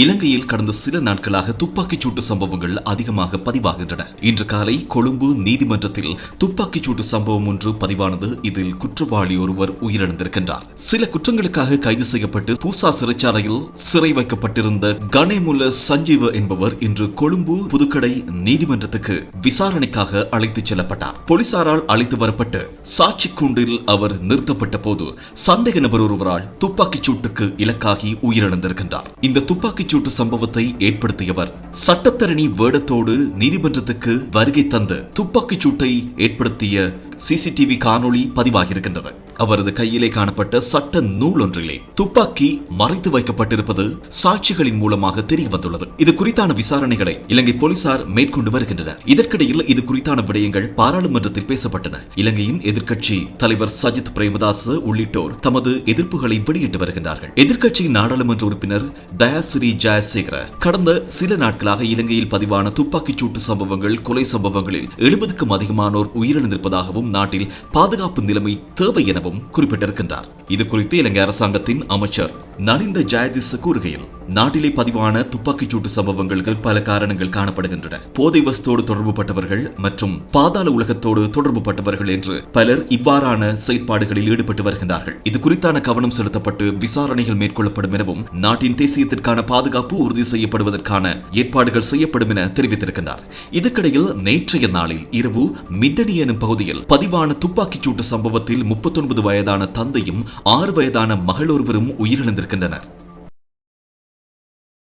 இலங்கையில் கடந்த சில நாட்களாக துப்பாக்கிச் சூட்டு சம்பவங்கள் அதிகமாக பதிவாகின்றன. இன்று காலை கொழும்பு நீதிமன்றத்தில் துப்பாக்கிச் சூட்டு சம்பவம் ஒன்று பதிவானது. இதில் குற்றவாளி ஒருவர் உயிரிழந்திருக்கின்றார். சில குற்றங்களுக்காக கைது செய்யப்பட்டு பூசா சிறைச்சாலையில் சிறை வைக்கப்பட்டிருந்த கணேமுல சஞ்சீவ என்பவர் இன்று கொழும்பு புதுக்கடை நீதிமன்றத்துக்கு விசாரணைக்காக அழைத்துச் செல்லப்பட்டார். போலீசாரால் அழைத்து வரப்பட்டு சாட்சி கூண்டில் அவர் நிறுத்தப்பட்ட போது சந்தேக நபர் ஒருவரால் துப்பாக்கிச் சூட்டுக்கு இலக்காகி உயிரிழந்திருக்கின்றார். இந்த துப்பாக்கி சூட்டு சம்பவத்தை ஏற்படுத்தியவர். சட்டத்தரணி வேடத்தோடு நீதிமன்றத்துக்கு வருகை தந்து துப்பாக்கிச் சூட்டை ஏற்படுத்திய சிசிடிவி காணொளி பதிவாகியிருக்கின்றது. அவரது கையிலே காணப்பட்ட சட்ட நூல் ஒன்றிலே துப்பாக்கி மறைத்து வைக்கப்பட்டிருப்பது சாட்சிகளின் மூலமாக தெரிய வந்துள்ளது. இது குறித்தான விசாரணைகளை இலங்கை போலீசார் மேற்கொண்டு வருகின்றனர். இதற்கிடையில் இது குறித்தான விடயங்கள் பாராளுமன்றத்தில் பேசப்பட்டன. இலங்கையின் எதிர்க்கட்சி தலைவர் சஜித் பிரேமதாஸ் உள்ளிட்டோர் தமது எதிர்ப்புகளை வெளியிட்டு வருகின்றார்கள். எதிர்க்கட்சியின் நாடாளுமன்ற உறுப்பினர் தயாசிரி ஜெயசேகர கடந்த சில நாட்களாக இலங்கையில் பதிவான துப்பாக்கிச் சூட்டு சம்பவங்கள் கொலை சம்பவங்களில் எழுபதுக்கும் அதிகமானோர் உயிரிழந்திருப்பதாகவும் நாட்டில் பாதுகாப்பு நிலைமை தேவை எனவும் குறிப்பிட்டிருக்கின்றார். இது குறித்து இலங்கை அரசாங்கத்தின் அமைச்சர் நலிந்த ஜாயதிஸ் கூறுகையில் நாட்டிலே பதிவான துப்பாக்கிச் சூட்டு சம்பவங்களுக்கு பல காரணங்கள் காணப்படுகின்றன. போதை வஸ்தோடு தொடர்புபட்டவர்கள் மற்றும் பாதாள உலகத்தோடு தொடர்புபட்டவர்கள் என்று பலர் இவ்வாறான செயற்பாடுகளில் ஈடுபட்டு வருகின்றார்கள். இது குறித்தான கவனம் செலுத்தப்பட்டு விசாரணைகள் மேற்கொள்ளப்படும் எனவும் நாட்டின் தேசியத்திற்கான பாதுகாப்பு உறுதி செய்யப்படுவதற்கான ஏற்பாடுகள் செய்யப்படும் என தெரிவித்திருக்கின்றார். இதற்கிடையில் நேற்றைய நாளில் இரவு மிதனி எனும் பகுதியில் பதிவான துப்பாக்கிச் சூட்டு சம்பவத்தில் முப்பத்தொன்பது வயதான தந்தையும் ஆறு வயதான மகள் ஒருவரும் இருக்கின்றனர்.